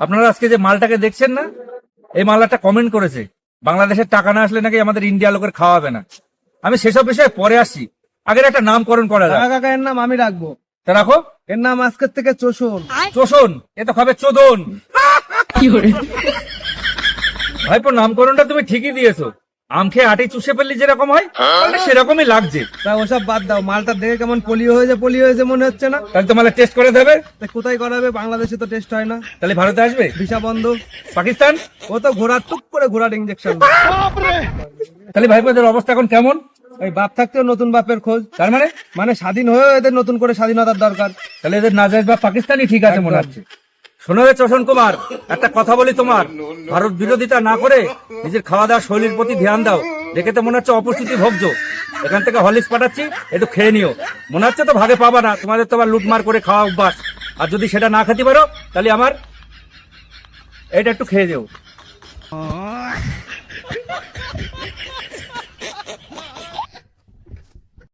আপনারা আজকে যে মালটাকে দেখছেন না এই মাল একটা কমেন্ট করেছে বাংলাদেশের টাকা না আসলে নাকি আমাদের ইন্ডিয়া লোকের খাওয়াবে না। আমি সেসব বিষয়ে পরে আসি আগের একটা নামকরণ করা যায় কাকা এর নাম আমি রাখব। তা রাখো। এর নাম আজকের থেকে চোষণ। চোষণ এ তো খাবে চোদন। ভাইপো নামকরণটা তুমি ঠিকই দিয়েছ। আম খেয়ে আটি চুষে ফেললি যেরকম হয় সেরকমই লাগছে। তা ওসব বাদ দাও মালটা দেখে কেমন পোলিও হয়েছে পোলিও হয়েছে মনে হচ্ছে না। তাহলে তো মালে টেস্ট করে দেবে। তা কোথায় করাবে? বাংলাদেশে তো টেস্ট হয় না। তাহলে ভারতে আসবে? ভিসা বন্ধ। পাকিস্তান? ও তো ঘোড়া টুক করে ঘোড়ার ইঞ্জেকশন তাহলে ভাইপোদের অবস্থা এখন কেমন? ওই বাপ থাকতেও নতুন বাপের খোঁজ। তার মানে? মানে স্বাধীন হয়েও এদের নতুন করে স্বাধীনতার দরকার। তাহলে এদের নাজাইজ বা পাকিস্তানি ঠিক আছে মনে হচ্ছে। শোনো চশন কুমার, একটা কথা বলি তোমার। ভারত বিরোধিতা না করে নিজের খাওয়া দাওয়া শৈলীর প্রতি ধ্যান দাও। দেখে তো মনে হচ্ছে অপুষ্টিতি ভোগ্য এখান থেকে হলিক্স পাঠাচ্ছি, একটু খেয়ে নিও। মনে হচ্ছে তো ভাগে পাবা না, তোমাদের তো আবার লুটমার করে খাওয়া অভ্যাস। আর যদি সেটা না খেতে পারো, তাহলে আমার এটা একটু খেয়ে যেও।